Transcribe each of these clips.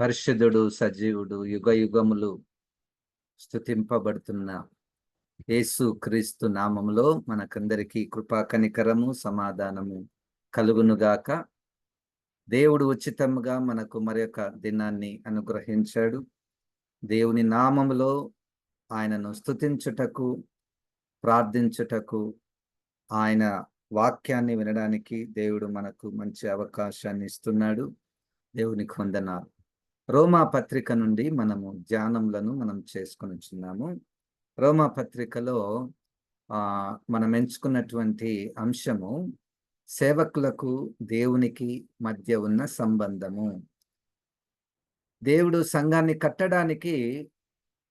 పరిశుద్ధుడు సజీవుడు యుగ యుగములు స్థుతింపబడుతున్న యేసు క్రీస్తు నామములో మనకందరికీ కృపా కనికరము సమాధానము కలుగునుగాక దేవుడు ఉచితముగా మనకు మరొక దినాన్ని అనుగ్రహించాడు. దేవుని నామములో ఆయనను స్థుతించుటకు ప్రార్థించుటకు ఆయన వాక్యాన్ని వినడానికి దేవుడు మనకు మంచి అవకాశాన్ని ఇస్తున్నాడు. దేవునికి వందనాలు. రోమా పత్రిక నుండి మనము ధ్యానములను మనం చేసుకొని రోమా పత్రికలో మనం ఎంచుకున్నటువంటి అంశము సేవకులకు దేవునికి మధ్య ఉన్న సంబంధము. దేవుడు సంఘాన్ని కట్టడానికి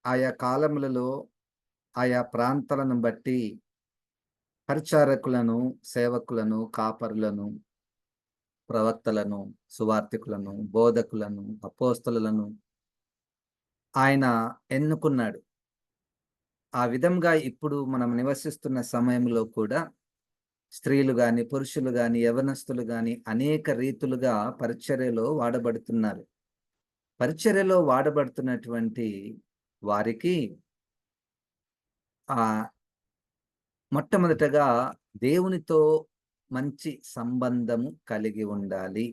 ఆయా కాలములలో ఆయా ప్రాంతాలను బట్టి పరిచారకులను సేవకులను కాపరులను ప్రవక్తలను సువార్థికులను బోధకులను అపోస్తలను ఆయన ఎన్నుకున్నాడు. ఆ విధంగా ఇప్పుడు మనం నివసిస్తున్న సమయంలో కూడా స్త్రీలు కానీ పురుషులు కానీ యవనస్తులు కానీ అనేక రీతులుగా పరిచర్యలో వాడబడుతున్నారు. పరిచర్యలో వాడబడుతున్నటువంటి వారికి ఆ మొట్టమొదటగా దేవునితో మంచి సంబంధము కలిగి ఉండాలి.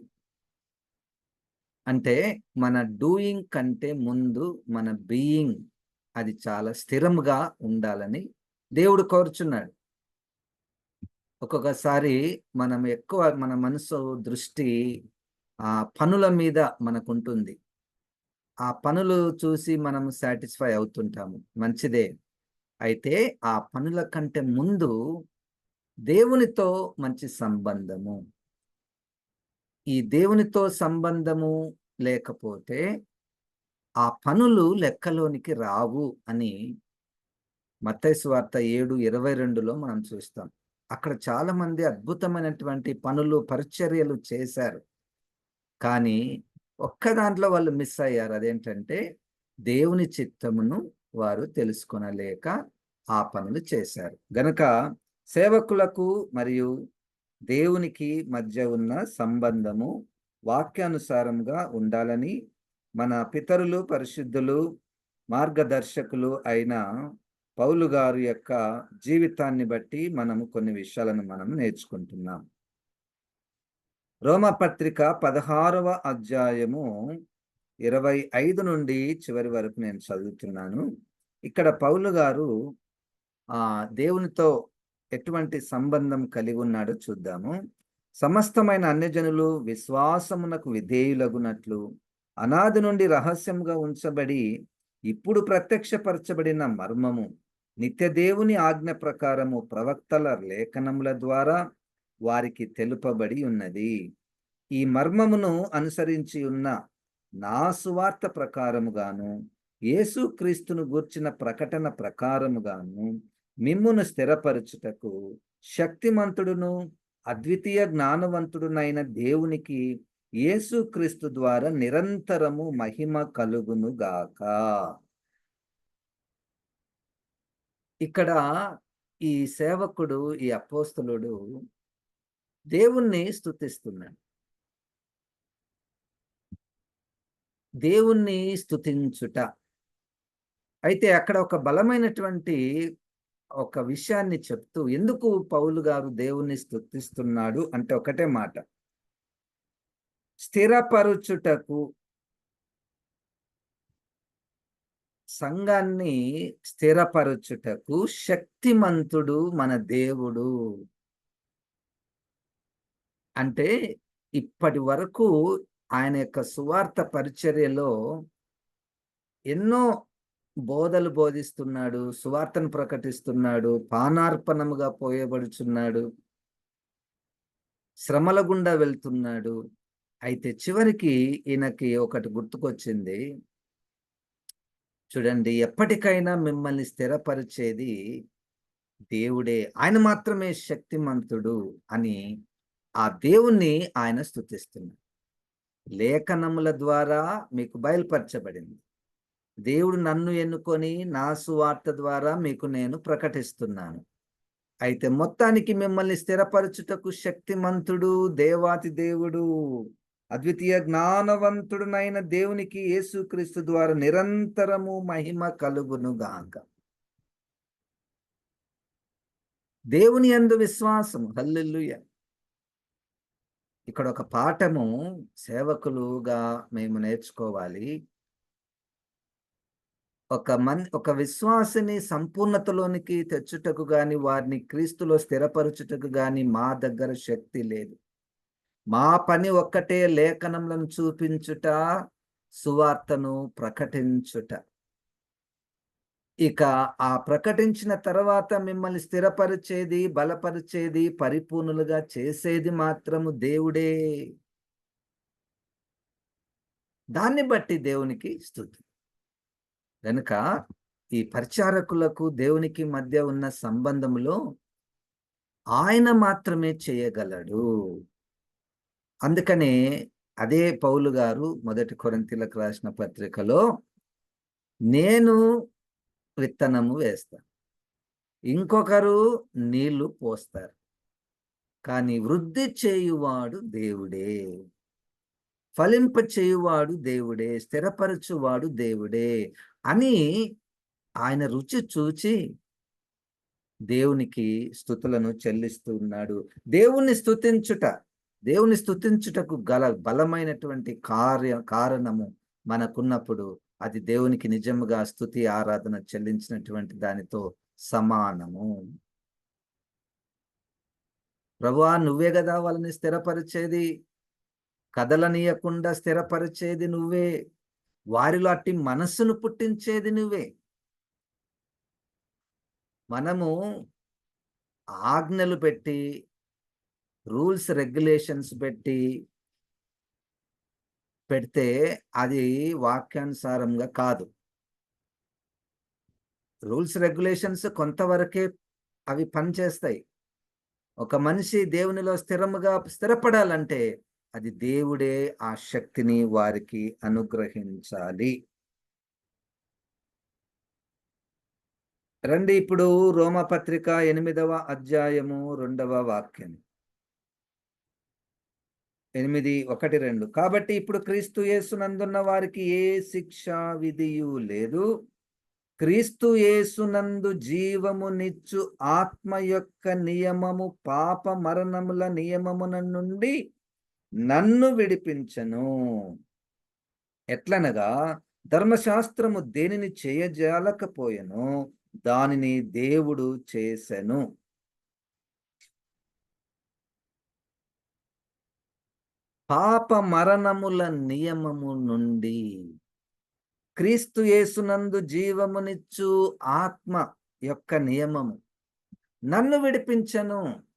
అంటే మన డూయింగ్ కంటే ముందు మన బీయింగ్ అది చాలా స్థిరంగా ఉండాలని దేవుడు కోరుచున్నాడు. ఒక్కొక్కసారి మనం ఎక్కువ మన మనసు దృష్టి ఆ పనుల మీద మనకుంటుంది. ఆ పనులు చూసి మనం సాటిస్ఫై అవుతుంటాము. మంచిదే. అయితే ఆ పనుల కంటే ముందు దేవునితో మంచి సంబంధము. ఈ దేవునితో సంబంధము లేకపోతే ఆ పనులు లెక్కలోనికి రావు అని మత్తైసు వార్త ఏడు ఇరవై రెండులో మనం చూస్తాం. అక్కడ చాలా మంది అద్భుతమైనటువంటి పనులు పరిచర్యలు చేశారు. కానీ ఒక్క దాంట్లో వాళ్ళు మిస్ అయ్యారు. అదేంటంటే దేవుని చిత్తమును వారు తెలుసుకొనలేక ఆ పనులు చేశారు. గనక సేవకులకు మరియు దేవునికి మధ్య ఉన్న సంబంధము వాక్యానుసారంగా ఉండాలని మన పితరులు పరిశుద్ధులు మార్గదర్శకులు అయిన పౌలు గారు యొక్క జీవితాన్ని బట్టి మనము కొన్ని విషయాలను మనం నేర్చుకుంటున్నాం. రోమపత్రిక పదహారవ అధ్యాయము ఇరవై ఐదు నుండి చివరి వరకు నేను చదువుతున్నాను. ఇక్కడ పౌలు గారు ఆ దేవునితో ఎటువంటి సంబంధం కలిగి ఉన్నాడో చూద్దాము. సమస్తమైన అన్యజనులు విశ్వాసమునకు విధేయులగునట్లు అనాది నుండి రహస్యంగా ఉంచబడి ఇప్పుడు ప్రత్యక్షపరచబడిన మర్మము నిత్యదేవుని ఆజ్ఞ ప్రకారము ప్రవక్తల లేఖనముల ద్వారా వారికి తెలుపబడి ఉన్నది. ఈ మర్మమును అనుసరించి ఉన్న నా సువార్త ప్రకారముగాను యేసు క్రీస్తును గూర్చిన ప్రకటన ప్రకారముగాను మిమ్మును స్థిరపరచుటకు శక్తిమంతుడును అద్వితీయ జ్ఞానవంతుడునైన దేవునికి యేసుక్రీస్తు ద్వారా నిరంతరము మహిమ కలుగును గాక. ఇక్కడ ఈ సేవకుడు ఈ అపోస్తలుడు దేవుణ్ణి స్థుతిస్తున్నాడు దేవుణ్ణి స్థుతించుట అయితే అక్కడ ఒక బలమైనటువంటి ఒక విషయాన్ని చెప్తూ ఎందుకు పౌలు గారు దేవుణ్ణి స్థుతిస్తున్నాడు అంటే ఒకటే మాట. స్థిరపరుచుటకు సంఘాన్ని స్థిరపరుచుటకు శక్తిమంతుడు మన దేవుడు. అంటే ఇప్పటి వరకు ఆయన యొక్క సువార్త పరిచర్యలో ఎన్నో బోధలు బోధిస్తున్నాడు సువార్తను ప్రకటిస్తున్నాడు పానార్పణముగా పోయబడుచున్నాడు శ్రమల గుండా వెళ్తున్నాడు. అయితే చివరికి ఈయనకి ఒకటి గుర్తుకొచ్చింది. చూడండి ఎప్పటికైనా మిమ్మల్ని స్థిరపరిచేది దేవుడే. ఆయన మాత్రమే శక్తిమంతుడు అని ఆ దేవుణ్ణి ఆయన స్థుతిస్తున్నాడు లేఖనముల ద్వారా మీకు బయలుపరచబడింది. దేవుడు నన్ను ఎన్నుకొని నా సువార్త ద్వారా మీకు నేను ప్రకటిస్తున్నాను. అయితే మొత్తానికి మిమ్మల్ని స్థిరపరచుటకు శక్తిమంతుడు దేవాతి దేవుడు అద్వితీయ జ్ఞానవంతుడునైన దేవునికి యేసుక్రీస్తు ద్వారా నిరంతరము మహిమ కలుగునుగాక దేవుని అందు విశ్వాసము హల్లెలూయ. ఇక్కడ ఒక పాఠము సేవకులుగా మేము నేర్చుకోవాలి. ఒక మన్ ఒక విశ్వాసిని సంపూర్ణతలోనికి తెచ్చుటకు గాని వారిని క్రీస్తులో స్థిరపరచుటకు గాని మా దగ్గర శక్తి లేదు. మా పని ఒక్కటే లేఖనములను చూపించుట సువార్తను ప్రకటించుట. ఇక ఆ ప్రకటించిన తర్వాత మిమ్మల్ని స్థిరపరిచేది బలపరిచేది పరిపూర్ణులుగా చేసేది మాత్రము దేవుడే. దాన్ని బట్టి దేవునికి స్థుతి కనుక ఈ పరిచారకులకు దేవునికి మధ్య ఉన్న సంబంధంలో ఆయన మాత్రమే చేయగలడు. అందుకనే అదే పౌలు గారు మొదటి కొరంతిలకు రాసిన పత్రికలో నేను విత్తనము వేస్తాను ఇంకొకరు నీళ్ళు పోస్తారు కానీ వృద్ధి చేయువాడు దేవుడే ఫలింప చేయువాడు దేవుడే స్థిరపరచువాడు దేవుడే అని ఆయన రుచి చూచి దేవునికి స్థుతులను చెల్లిస్తున్నాడు దేవుణ్ణి స్థుతించుట దేవుని స్థుతించుటకు గల బలమైనటువంటి కార్య కారణము మనకున్నప్పుడు అది దేవునికి నిజముగా స్థుతి ఆరాధన చెల్లించినటువంటి దానితో సమానము. ప్రభువా నువ్వే కదా వాళ్ళని స్థిరపరిచేది? కదలనీయకుండా స్థిరపరిచేది నువ్వే? వారిలో అట్టి మనస్సును పుట్టించేది నువ్వే. మనము ఆజ్ఞలు పెట్టి రూల్స్ రెగ్యులేషన్స్ పెట్టి పెడితే అది వాక్యానుసారంగా కాదు. రూల్స్ రెగ్యులేషన్స్ కొంతవరకే అవి పనిచేస్తాయి. ఒక మనిషి దేవునిలో స్థిరముగా స్థిరపడాలంటే అది దేవుడే ఆ శక్తిని వారికి అనుగ్రహించాలి. రండి ఇప్పుడు రోమపత్రిక ఎనిమిదవ అధ్యాయము రెండవ వాక్యం. ఎనిమిది ఒకటి రెండు. కాబట్టి ఇప్పుడు క్రీస్తు యేసునందున్న వారికి ఏ శిక్ష విధియు లేదు. క్రీస్తు యేసునందు జీవము నిచ్చు ఆత్మ యొక్క నియమము పాప మరణముల నియమమున నుండి నన్ను విడిపించను. ఎట్లనగా ధర్మశాస్త్రము దేనిని చేయజాలకపోయెను దానిని దేవుడు చేసెను. పాప మరణముల నియమము నుండి క్రీస్తు యేసునందు జీవమునిచ్చు ఆత్మ యొక్క నియమము. నన్ను విడిపించను.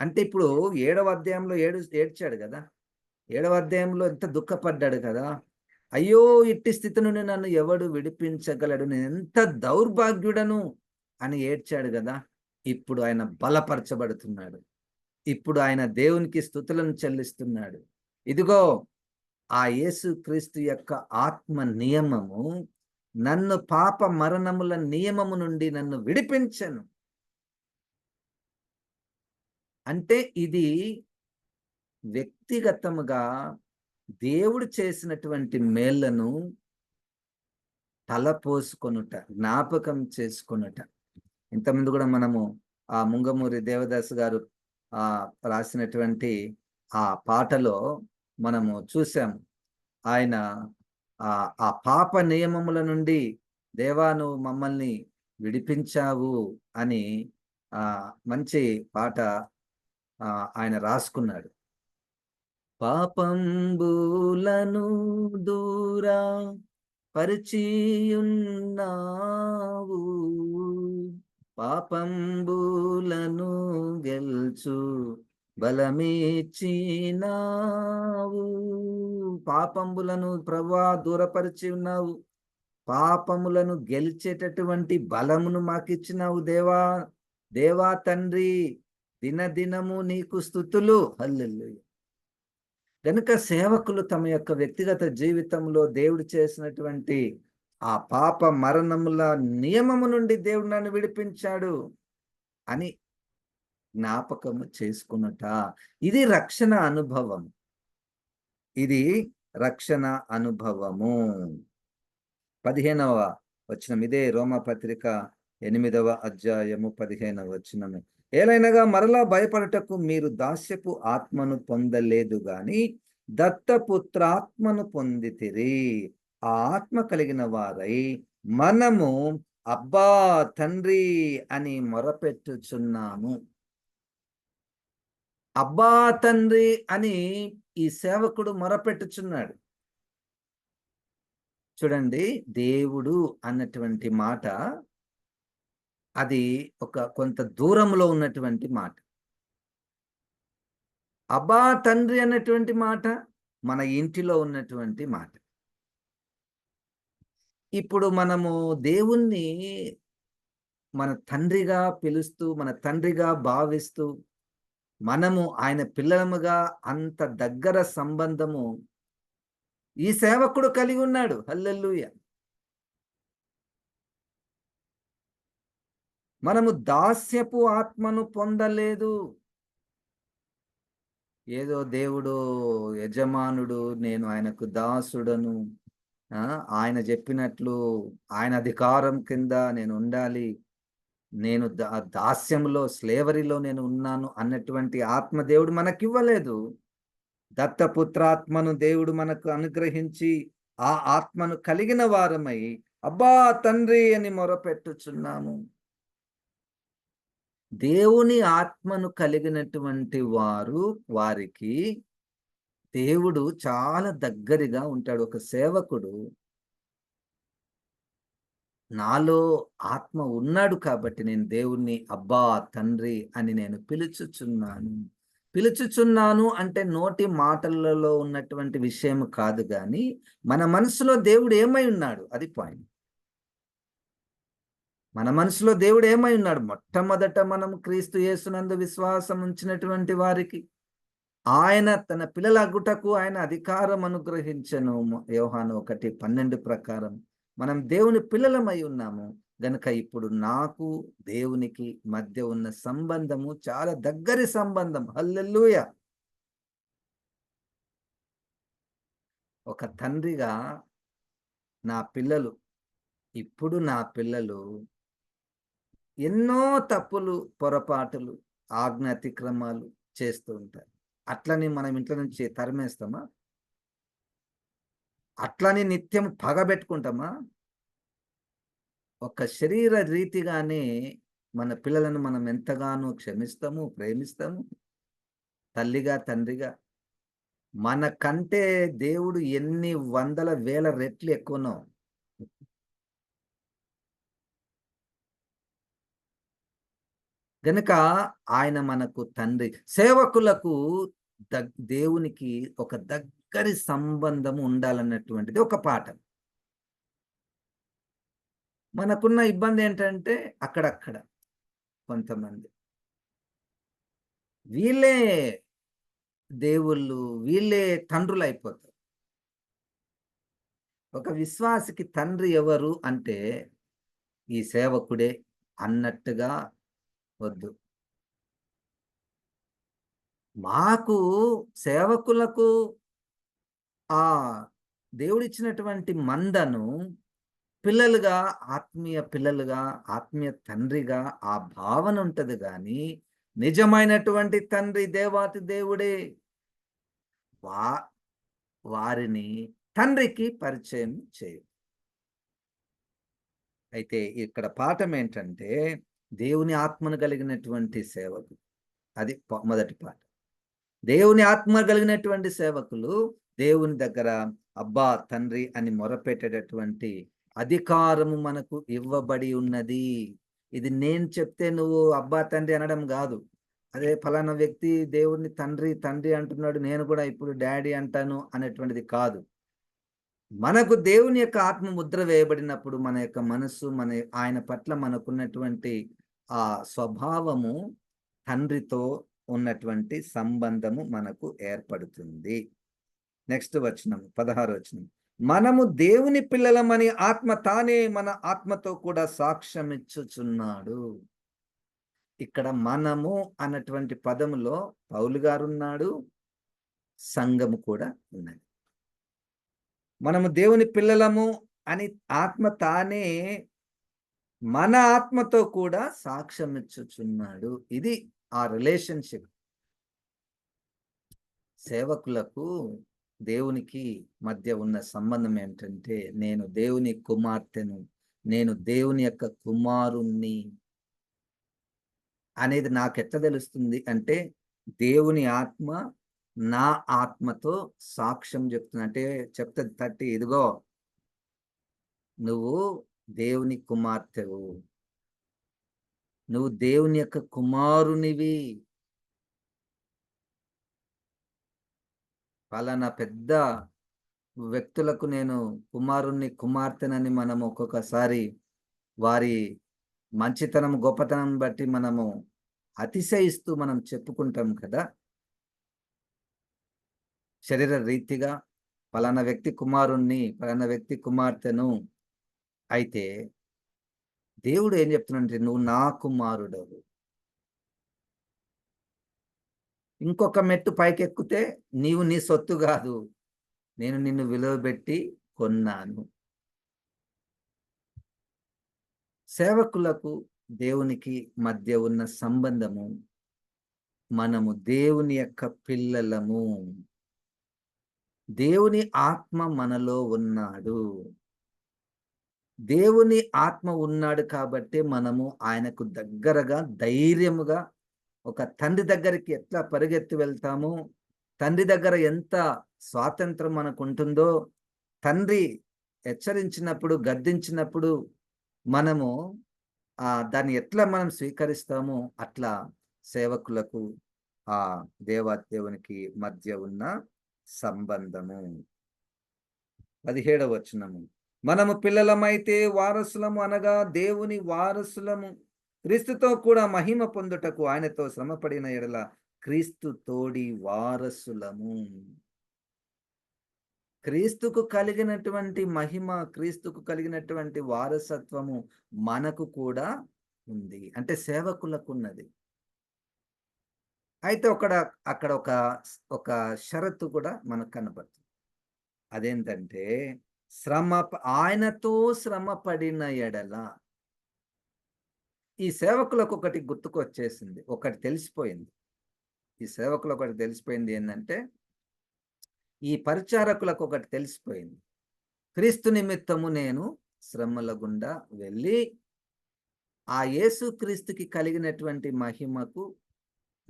అంటే ఇప్పుడు ఏడవ అధ్యాయంలో ఏడు ఏడ్చాడు కదా? ఏడవ అధ్యాయంలో ఎంత దుఃఖపడ్డాడు కదా? అయ్యో ఇట్టి స్థితి నుండి నన్ను ఎవడు విడిపించగలడు? నేను ఎంత దౌర్భాగ్యుడను? అని ఏడ్చాడు కదా? ఇప్పుడు ఆయన బలపరచబడుతున్నాడు. ఇప్పుడు ఆయన దేవునికి స్థుతులను చెల్లిస్తున్నాడు. ఇదిగో ఆ యేసు క్రీస్తు యొక్క ఆత్మ నియమము నన్ను పాప మరణముల నియమము నుండి నన్ను విడిపించను. అంటే ఇది వ్యక్తిగతముగా దేవుడు చేసినటువంటి మేళ్ళను తలపోసుకొనుట జ్ఞాపకం చేసుకొనుట. ఇంతకుముందు కూడా మనము ఆ ముంగమూరి దేవదాస్ గారు ఆ రాసినటువంటి ఆ పాటలో మనము చూసాము. ఆయన ఆ ఆ పాప నియమముల నుండి దేవా నువ్వు మమ్మల్ని విడిపించావు అని ఆ మంచి పాట ఆయన రాసుకున్నాడు. పాపంబులను దూరా పరిచియున్నావు. పాపంబులను గెల్చు బలమిచ్చినావు పాపంబులను ప్రభా దూరపరిచి ఉన్నావు పాపములను గెలిచేటటువంటి బలమును మాకిచ్చినావు దేవా. దేవా తండ్రి దినదినము నీకు స్థుతులు. హల్లెల్లు కనుక సేవకులు తమ యొక్క వ్యక్తిగత జీవితంలో దేవుడు చేసినటువంటి ఆ పాప మరణముల నియమము నుండి దేవుడు నన్ను విడిపించాడు అని జ్ఞాపకము చేసుకున్నట. ఇది రక్షణ అనుభవం ఇది రక్షణ అనుభవము. పదిహేనవ వచనం. ఇదే రోమపత్రిక ఎనిమిదవ అధ్యాయము పదిహేనవ వచనము. ఏలైనగా మరలా భయపడటకు మీరు దాస్యపు ఆత్మను పొందలేదు గాని దత్తపుత్రాత్మను పొందితిరి. ఆ ఆత్మ కలిగిన వారై మనము అబ్బా తండ్రి అని మొరపెట్టుచున్నాము. అబ్బా తండ్రి అని ఈ సేవకుడు మొరపెట్టుచున్నాడు. చూడండి దేవుడు అన్నటువంటి మాట అది ఒక కొంత దూరంలో ఉన్నటువంటి మాట. అబ్బా తండ్రి అన్నటువంటి మాట మన ఇంటిలో ఉన్నటువంటి మాట. ఇప్పుడు మనము దేవుణ్ణి మన తండ్రిగా పిలుస్తూ మన తండ్రిగా భావిస్తూ మనము ఆయన పిల్లలముగా అంత దగ్గర సంబంధము ఈ సేవకుడు కలిగి ఉన్నాడు. హల్లెల్లుయ్య మనము దాస్యపు ఆత్మను పొందలేదు. ఏదో దేవుడు యజమానుడు నేను ఆయనకు దాసుడను ఆయన చెప్పినట్లు ఆయన అధికారం కింద నేను ఉండాలి. నేను దాస్యంలో స్లేవరీలో నేను ఉన్నాను అన్నటువంటి ఆత్మ దేవుడు మనకివ్వలేదు. దత్తపుత్రాత్మను దేవుడు మనకు అనుగ్రహించి ఆ ఆత్మను కలిగిన వారమై అబ్బా తండ్రి అని మొరపెట్టుచున్నాము. దేవుని ఆత్మను కలిగినటువంటి వారు వారికి దేవుడు చాలా దగ్గరగా ఉంటాడు. ఒక సేవకుడు నాలో ఆత్మ ఉన్నాడు కాబట్టి నేను దేవుణ్ణి అబ్బా తండ్రి అని నేను పిలుచుచున్నాను. పిలుచుచున్నాను అంటే నోటి మాటలలో ఉన్నటువంటి విషయం కాదు కానీ మన మనసులో దేవుడు ఏమై ఉన్నాడు? అది పాయింట్ మన మనసులో దేవుడు ఏమై ఉన్నాడు? మొట్టమొదట మనం క్రీస్తు యేసునందు విశ్వాసం ఉంచినటువంటి వారికి ఆయన తన పిల్లల గుటకు ఆయన అధికారం అనుగ్రహించను యోహాను ఒకటి పన్నెండు ప్రకారం మనం దేవుని పిల్లలమై ఉన్నాము. గనుక ఇప్పుడు నాకు దేవునికి మధ్య ఉన్న సంబంధము చాలా దగ్గరి సంబంధం. హల్లెల్లుయ ఒక తండ్రిగా నా పిల్లలు ఇప్పుడు నా పిల్లలు ఎన్నో తప్పులు పొరపాటులు ఆజ్ఞ అతిక్రమాలు చేస్తూ ఉంటారు. అట్లని మనం ఇంట్లో నుంచి తరిమేస్తామా? అట్లని నిత్యం పగబెట్టుకుంటామా? ఒక శరీర రీతిగానే మన పిల్లలను మనం ఎంతగానో క్షమిస్తాము ప్రేమిస్తాము. తల్లిగా తండ్రిగా. మన కంటే దేవుడు ఎన్ని వందల వేల రెట్లు ఎక్కువనో గనుక ఆయన మనకు తండ్రి. సేవకులకు దేవునికి ఒక దగ్గరి సంబంధము ఉండాలన్నటువంటిది ఒక పాఠం. మనకున్న ఇబ్బంది ఏంటంటే అక్కడక్కడ కొంతమంది. వీళ్ళే దేవుళ్ళు వీళ్ళే తండ్రులు అయిపోతారు ఒక విశ్వాసికి తండ్రి ఎవరు అంటే ఈ సేవకుడే అన్నట్టుగా వద్దు. మాకు సేవకులకు ఆ దేవుడిచ్చినటువంటి మందను పిల్లలుగా ఆత్మీయ పిల్లలుగా ఆత్మీయ తండ్రిగా ఆ భావన ఉంటది కానీ నిజమైనటువంటి తండ్రి దేవాతి దేవుడే. వా వారిని తండ్రికి పరిచయం చేయ అయితే ఇక్కడ పాఠం ఏంటంటే దేవుని ఆత్మను కలిగినటువంటి సేవకు అది మొదటి పాట దేవుని ఆత్మ కలిగినటువంటి సేవకులు దేవుని దగ్గర అబ్బా తండ్రి అని మొరపెట్టేటటువంటి అధికారము మనకు ఇవ్వబడి ఉన్నది. ఇది నేను చెప్తే నువ్వు అబ్బా తండ్రి అనడం కాదు. అదే ఫలానా వ్యక్తి దేవుడిని తండ్రి తండ్రి అంటున్నాడు నేను కూడా ఇప్పుడు డాడీ అంటాను అనేటువంటిది కాదు. మనకు దేవుని యొక్క ఆత్మ ముద్ర వేయబడినప్పుడు మన యొక్క మనస్సు మన ఆయన పట్ల మనకున్నటువంటి ఆ స్వభావము తండ్రితో ఉన్నటువంటి సంబంధము మనకు ఏర్పడుతుంది. నెక్స్ట్ వచనం పదహారు వచనం. మనము దేవుని పిల్లలమని ఆత్మ తానే మన ఆత్మతో కూడా సాక్ష్యం ఇచ్చుచున్నాడు. ఇక్కడ మనము అన్నటువంటి పదములో పౌలు గారు ఉన్నాడు సంఘము కూడా ఉన్నది. మనము దేవుని పిల్లలము అని ఆత్మ తానే మన ఆత్మతో కూడా సాక్ష్యం ఇచ్చుచున్నాడు. ఇది ఆ రిలేషన్షిప్. సేవకులకు దేవునికి మధ్య ఉన్న సంబంధం ఏంటంటే నేను దేవుని కుమార్తెను నేను దేవుని యొక్క కుమారుణ్ణి అనేది నాకు ఎట్లా తెలుస్తుంది అంటే దేవుని ఆత్మ నా ఆత్మతో సాక్ష్యం చెప్తుంది అంటే చెప్తుంది తట్టి ఇదిగో నువ్వు దేవుని కుమార్తెవు. నువ్వు దేవుని యొక్క కుమారునివి. పలానా పెద్ద వ్యక్తులకు నేను కుమారుణ్ణి కుమార్తెనని మనము ఒక్కొక్కసారి వారి మంచితనం గొప్పతనం బట్టి మనము అతిశయిస్తూ మనం చెప్పుకుంటాం కదా. శరీర రీతిగా పలానా వ్యక్తి కుమారుణ్ణి పలానా వ్యక్తి కుమార్తెను అయితే దేవుడు ఏం చెప్తున్నాడంటే నువ్వు నా కుమారుడవు ఇంకొక మెట్టు పైకెక్కితే నీవు నీ సొత్తు కాదు. నేను నిన్ను విలువబెట్టి కొన్నాను. సేవకులకు దేవునికి మధ్య ఉన్న సంబంధము మనము దేవుని యొక్క పిల్లలము. దేవుని ఆత్మ మనలో ఉన్నాడు. దేవుని ఆత్మ ఉన్నాడు కాబట్టి మనము ఆయనకు దగ్గరగా ధైర్యముగా ఒక తండ్రి దగ్గరికి ఎట్లా పరిగెత్తి వెళ్తాము? తండ్రి దగ్గర ఎంత స్వాతంత్రం మనకు ఉంటుందో తండ్రి హెచ్చరించినప్పుడు గద్దించినప్పుడు మనము దాన్ని ఎట్లా మనం స్వీకరిస్తామో? అట్లా సేవకులకు ఆ దేవాదేవునికి మధ్య ఉన్న సంబంధము. పదిహేడవ వచనము. మనము పిల్లలమైతే వారసులము అనగా దేవుని వారసులము. క్రీస్తుతో కూడా మహిమ పొందుటకు ఆయనతో శ్రమపడిన ఎడల క్రీస్తు తోడి వారసులము. క్రీస్తుకు కలిగినటువంటి మహిమ క్రీస్తుకు కలిగినటువంటి వారసత్వము మనకు కూడా ఉంది. అంటే సేవకులకు ఉన్నది అయితే ఒకడ అక్కడ ఒక ఒక షరతు కూడా మనకు కనబడుతుంది అదేంటంటే శ్రమ ఆయనతో శ్రమ పడిన ఎడల ఈ సేవకులకు ఒకటి గుర్తుకొచ్చేసింది ఒకటి తెలిసిపోయింది. ఈ సేవకులు ఒకటి తెలిసిపోయింది ఏంటంటే ఈ పరిచారకులకు ఒకటి తెలిసిపోయింది. క్రీస్తు నిమిత్తము నేను శ్రమల గుండా వెళ్ళి ఆ యేసు క్రీస్తుకి కలిగినటువంటి మహిమకు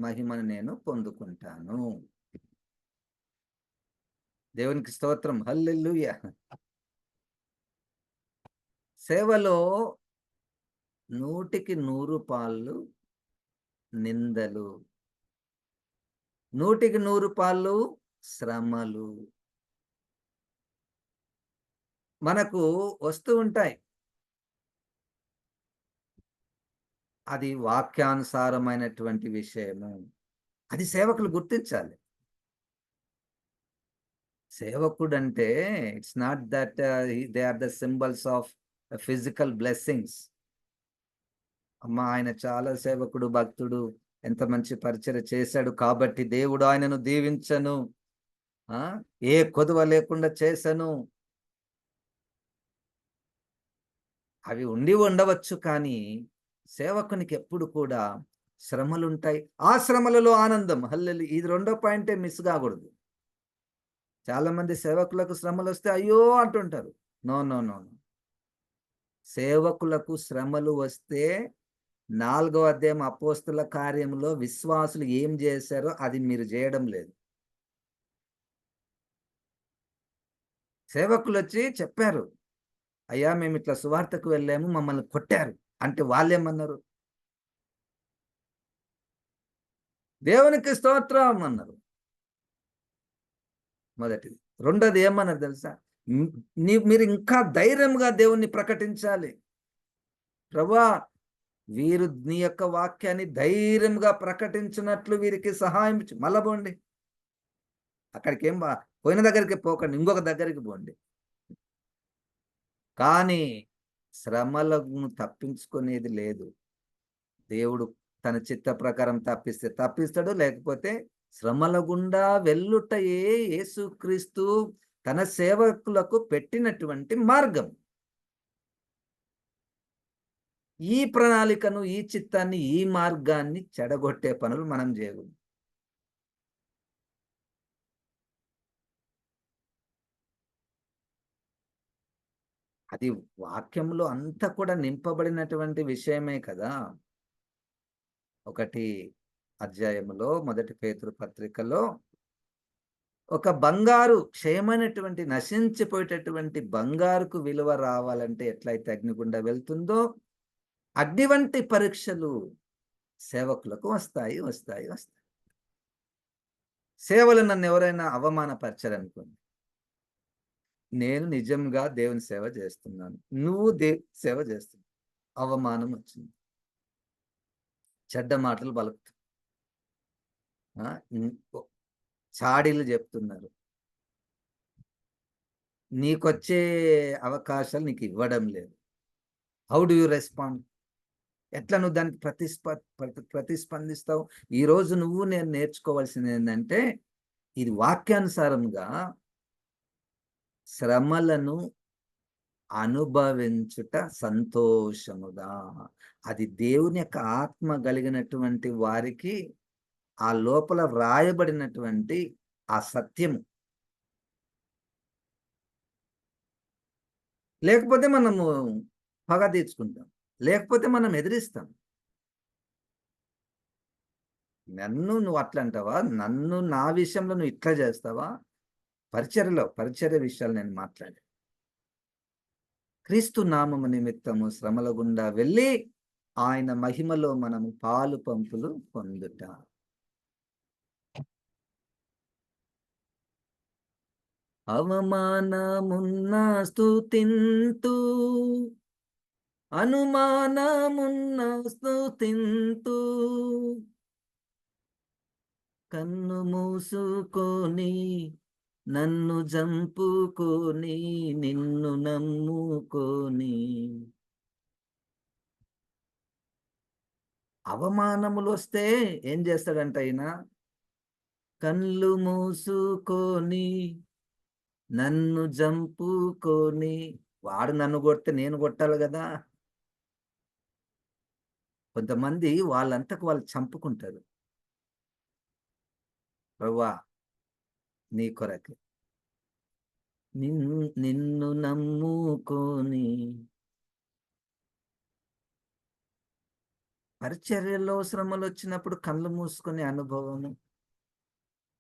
మహిమను నేను పొందుకుంటాను. దేవునికి స్తోత్రం. హల్లెల్లుయ సేవలో నూటికి నూరు పాళ్ళు నిందలు. నూటికి నూరు పాళ్ళు శ్రమలు. మనకు వస్తూ ఉంటాయి. అది వాక్యానుసారమైనటువంటి విషయము. అది సేవకులు గుర్తించాలి. సేవకుడు అంటే it's not that they are the symbols of physical blessings అమ్మ ఆయన చాలా సేవకుడు భక్తుడు ఎంత మంచి పరిచయం చేశాడు కాబట్టి దేవుడు ఆయనను దీవించను. ఏ కొదువ లేకుండా చేశాను అవి ఉండి ఉండవచ్చు కానీ సేవకునికి ఎప్పుడు కూడా శ్రమలుంటాయి. ఆ శ్రమలలో ఆనందం. హల్లెలు ఇది రెండో పాయింటే మిస్ కాకూడదు. చాలా మంది సేవకులకు శ్రమలు వస్తే అయ్యో అంటుంటారు. No no no. సేవకులకు శ్రమలు వస్తే నాలుగో అధ్యాయం అపోస్తుల కార్యంలో విశ్వాసులు ఏం చేశారో అది మీరు చేయడం లేదు. సేవకులు వచ్చి చెప్పారు అయ్యా మేము ఇట్లా సువార్తకు వెళ్ళాము మమ్మల్ని కొట్టారు. అంటే వాళ్ళేమన్నారు? దేవునికి స్తోత్రం అన్నారు. మొదటిది. రెండోది ఏమన్నారు తెలుసా? మీరు ఇంకా ధైర్యంగా దేవుణ్ణి ప్రకటించాలి. ప్రభా వీరు నీ యొక్క వాక్యాన్ని ధైర్యంగా ప్రకటించినట్లు వీరికి సహాయం మళ్ళా అక్కడికి ఏం బా పోయిన దగ్గరికి పోకండి ఇంకొక దగ్గరికి పోండి. కానీ శ్రమలను తప్పించుకునేది లేదు. దేవుడు తన చిత్త ప్రకారం తప్పిస్తే తప్పిస్తాడు లేకపోతే శ్రమల గుండా వెళ్ళుటయే యేసుక్రీస్తు తన సేవకులకు పెట్టినటువంటి మార్గం. ఈ ప్రణాళికను ఈ చిత్తాన్ని ఈ మార్గాన్ని చెడగొట్టే పనులు మనం చేయకూడదు. అది వాక్యంలో అంతా కూడా నింపబడినటువంటి విషయమే కదా. ఒకటి అధ్యాయంలో మొదటి పేతురు పత్రికలో ఒక బంగారు క్షయమైనటువంటి నశించిపోయేటటువంటి బంగారుకు విలువ రావాలంటే ఎట్లయితే అగ్నిగుండా వెళ్తుందో అగ్ని వంటి పరీక్షలు సేవకులకు వస్తాయి వస్తాయి వస్తాయి. సేవలు నన్ను ఎవరైనా అవమానపరచారనుకోండి నేను నిజంగా దేవుని సేవ చేస్తున్నాను. నువ్వు దే సేవ చేస్తున్నావు. అవమానం వచ్చింది. చెడ్డ మాటలు పలుకుతా చాడీలు చెప్తున్నారు. నీకొచ్చే అవకాశాలు నీకు ఇవ్వడం లేదు. హౌ డు యూ రెస్పాండ్ ఎట్లా నువ్వు దానికి ప్రతిస్ప ప్రతిస్పందిస్తావు? ఈ రోజు నువ్వు నేను నేర్చుకోవాల్సింది ఏంటంటే ఇది వాక్యానుసారంగా శ్రమలను అనుభవించుట సంతోషముగా. అది దేవుని యొక్క ఆత్మ కలిగినటువంటి వారికి ఆ లోపల వ్రాయబడినటువంటి ఆ సత్యము. లేకపోతే మనము పగ తీర్చుకుంటాం. లేకపోతే మనం ఎదిరిస్తాం. నన్ను నువ్వు అట్లా అంటావా? నన్ను నా విషయంలో నువ్వు ఇట్లా చేస్తావా? పరిచర్లో పరిచర్య విషయాలు నేను మాట్లాడా క్రీస్తు నామము నిమిత్తము శ్రమల గుండా వెళ్ళి ఆయన మహిమలో మనము పాలు పంపులు పొందుట. అవమానమున్న స్థుతింతు అనుమానమున్న స్థుతింతు కన్ను మూసుకొని నన్ను జంపుకొని నిన్ను నమ్ముకొని. అవమానములు వస్తే ఏం చేస్తాడంట ఆయన కళ్ళు మూసుకొని నన్ను జంపుకొని వాడు నన్ను కొడితే నేను కొట్టాలి కదా. కొంతమంది వాళ్ళంతకు వాళ్ళు చంపుకుంటారు. ప్రవ్వా నీ కొరకే. నిన్ను నిన్ను నమ్ముకొని పరిచర్యలో శ్రమలు వచ్చినప్పుడు కళ్ళు మూసుకునే అనుభవము.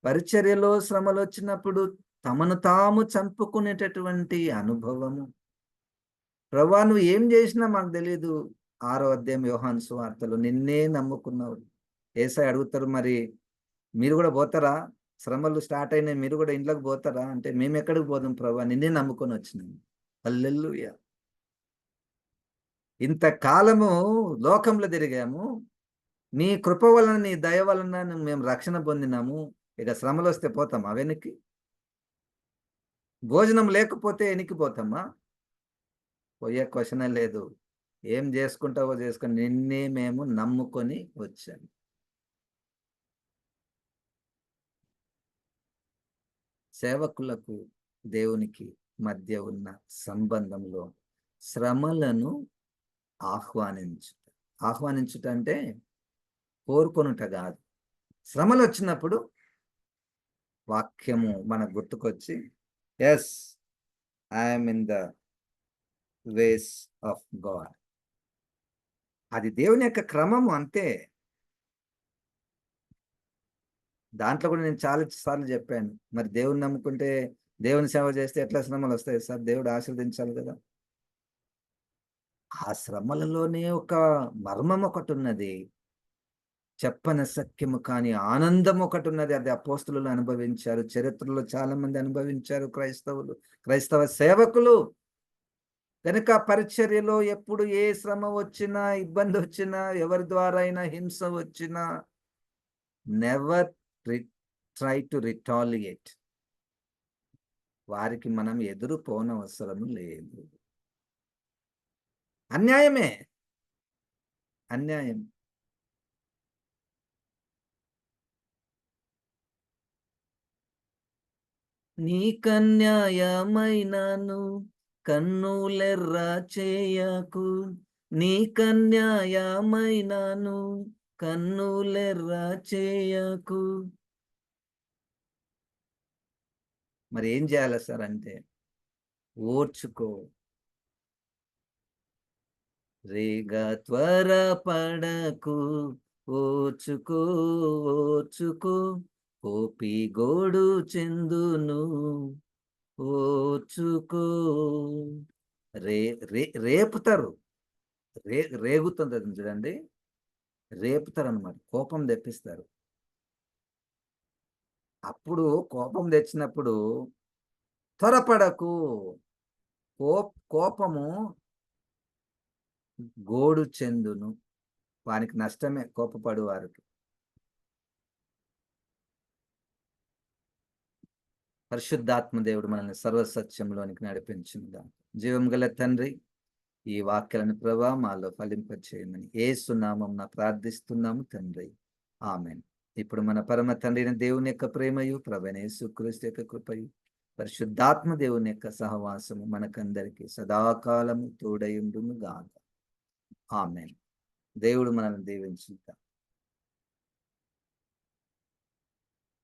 పరిచర్యలో శ్రమలు వచ్చినప్పుడు తమను తాము చంపుకునేటటువంటి అనుభవము. ప్రభా నువ్వు ఏం చేసినా మాకు తెలియదు ఆరో అధ్యాయం యోహాను సువార్తలు నిన్నే నమ్ముకున్నావు ఏసై అడుగుతారు మరి మీరు కూడా పోతారా? శ్రమలు స్టార్ట్ అయినాయి మీరు కూడా ఇంట్లోకి పోతారా? అంటే మేము ఎక్కడికి పోదాం ప్రభా? నిన్నే నమ్ముకొని వచ్చినాము అల్లెల్లు ఇంతకాలము లోకంలో తిరిగాము. నీ కృప వలన నీ దయ వలన మేము రక్షణ పొందినాము. ఇక శ్రమలు వస్తే పోతాం అవెనికి భోజనం లేకపోతే ఎనికిపోతామా? పోయే క్వశ్చనే లేదు. ఏం చేసుకుంటావో చేసుకుని నిన్నే మేము నమ్ముకొని వచ్చాము సేవకులకు దేవునికి మధ్య ఉన్న సంబంధంలో శ్రమలను ఆహ్వానించుట ఆహ్వానించుట అంటే కోరుకొనుట కాదు. శ్రమలు వచ్చినప్పుడు వాక్యము మనకు గుర్తుకొచ్చి yes am in the ways of God. అది దేవుని యొక్క క్రమము అంతే. దాంట్లో కూడా నేను చాలా సార్లు చెప్పాను. మరి దేవుని నమ్ముకుంటే దేవుని సేవ చేస్తే ఎట్లా శ్రమలు వస్తాయి? సార్ దేవుడు ఆశీర్వదించాలి కదా. ఆ శ్రమలలోనే ఒక మర్మం ఒకటి ఉన్నది. చెప్పని సఖ్యము కానీ ఆనందం ఒకటి ఉన్నది అది అపోస్తులు అనుభవించారు. చరిత్రలో చాలా మంది అనుభవించారు క్రైస్తవులు క్రైస్తవ సేవకులు. కనుక పరిచర్యలో ఎప్పుడు ఏ శ్రమ వచ్చినా ఇబ్బంది వచ్చినా ఎవరి ద్వారా అయినా హింస వచ్చినా నెవర్ ట్రై టు రిటాలియేట్ వారికి మనం ఎదురు పోనవసరం లేదు. అన్యాయమే. అన్యాయం నీ కన్యాయమైనాను కన్నులెర్రా చేయకు. నీకన్యాయమైనను కన్నులెర్రా చేయకు. మరి ఏం చేయాలి సార్ అంటే ఓర్చుకో. రేగా త్వర పడకు. ఓర్చుకో ఓర్చుకో. కోపి గోడు చెందును ఓచుకో రే రే రేపుతారు. రే రేగుతుంది అది చూడండి. రేపుతారు అనమాట కోపం తెప్పిస్తారు. అప్పుడు కోపం తెచ్చినప్పుడు త్వరపడకు. కో కోపము గోడు చెందును. వానికి నష్టమే కోపపడు వారికి పరిశుద్ధాత్మ దేవుడు మనల్ని సర్వసత్యంలోనికి నడిపించిందా జీవం గల తండ్రి ఈ వాక్యాలను ప్రభా మాలో ఫలింపచేయమని ఏ సునామం ప్రార్థిస్తున్నాము తండ్రి. ఆమెన్. ఇప్పుడు మన పరమ తండ్రిని దేవుని యొక్క ప్రేమయు ప్రభనేసు క్రీస్తు యొక్క కృపయు పరిశుద్ధాత్మ దేవుని యొక్క సహవాసము మనకందరికీ సదాకాలము తోడయుండును గాక ఆమెన్. దేవుడు మనల్ని దీవించుతాం